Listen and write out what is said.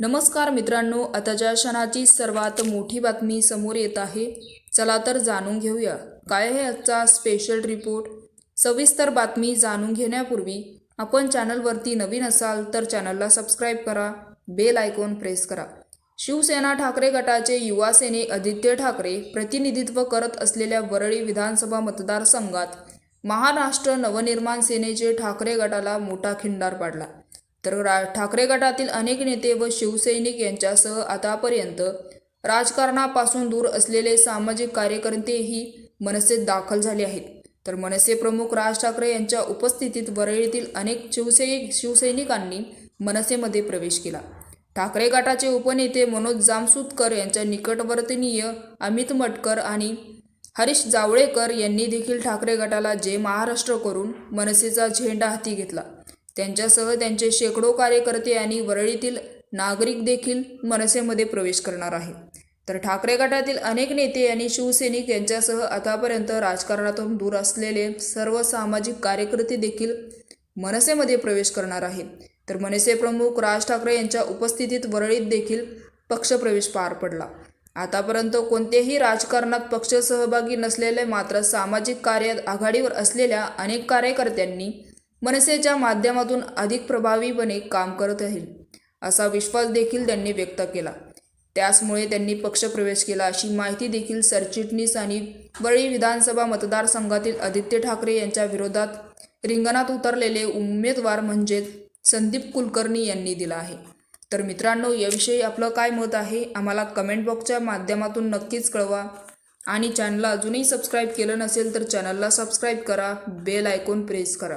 नमस्कार मित्रांनो आताच्या क्षणाची सर्वात मोठी बातमी समोर येत आहे चला तर जाणून घेऊया. काय आहे आजचा स्पेशल रिपोर्ट सविस्तर बातमी जाणून घेण्यापूर्वी आपण चॅनलवरती नवीन असाल तर चॅनलला सबस्क्राईब करा बेल आयकॉन प्रेस करा. शिवसेना ठाकरे गटाचे युवासेने आदित्य ठाकरे प्रतिनिधित्व करत असलेल्या वरळी विधानसभा मतदारसंघात महाराष्ट्र नवनिर्माण सेनेचे ठाकरे गटाला मोठा खिंडार पाडला. तर रा ठाकरे गटातील अनेक नेते व शिवसैनिक यांच्यासह आतापर्यंत राजकारणापासून दूर असलेले सामाजिक कार्यकर्तेही मनसेत दाखल झाले आहेत. तर मनसे प्रमुख राज ठाकरे यांच्या उपस्थितीत वरळीतील अनेक शिवसैनिक शिवसैनिकांनी मनसेमध्ये प्रवेश केला. ठाकरे गटाचे उपनेते मनोज जामसुतकर यांच्या निकटवर्तनीय अमित मटकर आणि हरीश जावळेकर यांनी देखील ठाकरे गटाला जय महाराष्ट्र करून मनसेचा झेंडा हाती घेतला. त्यांच्यासह त्यांचे शेकडो कार्यकर्ते आणि वरळीतील नागरिक देखील मनसेमध्ये प्रवेश करणार आहे तर ठाकरे गटातील अनेक नेते आणि शिवसैनिक यांच्यासह आतापर्यंत राजकारणातून दूर असलेले सर्व सामाजिक कार्यकर्ते देखील मनसेमध्ये प्रवेश करणार आहेत. तर मनसे प्रमुख राज ठाकरे यांच्या उपस्थितीत वरळीत देखील पक्षप्रवेश पार पडला. आतापर्यंत कोणत्याही राजकारणात पक्ष सहभागी नसलेले मात्र सामाजिक कार्यात आघाडीवर असलेल्या अनेक कार्यकर्त्यांनी मनसेच्या माध्यमातून अधिक प्रभावीपणे काम करत राहील असा विश्वास देखील त्यांनी व्यक्त केला. त्याचमुळे त्यांनी पक्षप्रवेश केला अशी माहिती देखील सरचिटणीस आणि वरळी विधानसभा मतदारसंघातील आदित्य ठाकरे यांच्या विरोधात रिंगणात उतरलेले उमेदवार म्हणजेच संदीप कुलकर्णी यांनी दिला आहे. तर मित्रांनो याविषयी आपलं काय मत आहे आम्हाला कमेंट बॉक्सच्या माध्यमातून नक्कीच कळवा. आणि चॅनलला अजूनही सबस्क्राईब केलं नसेल तर चॅनलला सबस्क्राईब करा बेल आयकॉन प्रेस करा.